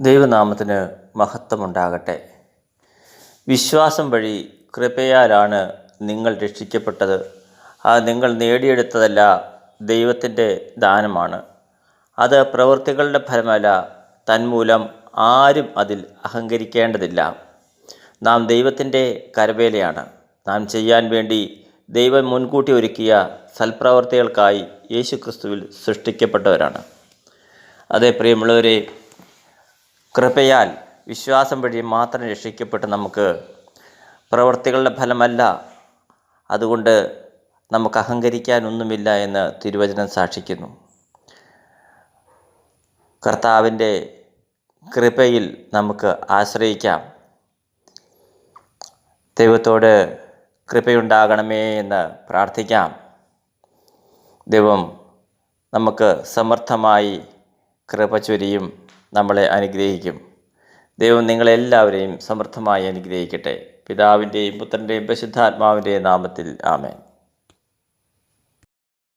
ദൈവനാമത്തിന് മഹത്വമുണ്ടാകട്ടെ. വിശ്വാസം വഴി കൃപയാലാണ് നിങ്ങൾ രക്ഷിക്കപ്പെട്ടത്. അത് നിങ്ങൾ നേടിയെടുത്തതല്ല ദൈവത്തിന്റെ ദാനമാണ്. അത് പ്രവൃത്തികളുടെ ഫലമല്ല. തന്മൂലം ആരും അതിൽ അഹങ്കരിക്കേണ്ടതില്ല. നാം ദൈവത്തിന്റെ കരവേലയാണ്. നാം ചെയ്യാൻ വേണ്ടി ദൈവം മുൻകൂട്ടി ഒരുക്കിയ സൽപ്രവർത്തികൾക്കായി യേശുക്രിസ്തുവിൽ സൃഷ്ടിക്കപ്പെട്ടവരാണ്. അതേ പ്രിയമുള്ളവരെ കൃപയാൽ വിശ്വാസം വഴി മാത്രം രക്ഷിക്കപ്പെട്ട് നമുക്ക് പ്രവർത്തികളുടെ ഫലമല്ല. അതുകൊണ്ട് നമുക്ക് അഹങ്കരിക്കാനൊന്നുമില്ല എന്ന് തിരുവചനം സാക്ഷിക്കുന്നു. കർത്താവിന്റെ കൃപയിൽ നമുക്ക് ആശ്രയിക്കാം. ദൈവത്തോട് കൃപയുണ്ടാകണമേ എന്ന് പ്രാർത്ഥിക്കാം. ദൈവം നമുക്ക് സമർത്ഥമായി കൃപ ചൊരിയും. നമ്മളെ അനുഗ്രഹിക്കും. ദൈവം നിങ്ങളെല്ലാവരെയും സമൃദ്ധമായി അനുഗ്രഹിക്കട്ടെ. പിതാവിന്റെയും പുത്രന്റെയും പരിശുദ്ധാത്മാവിന്റെയും നാമത്തിൽ ആമേൻ.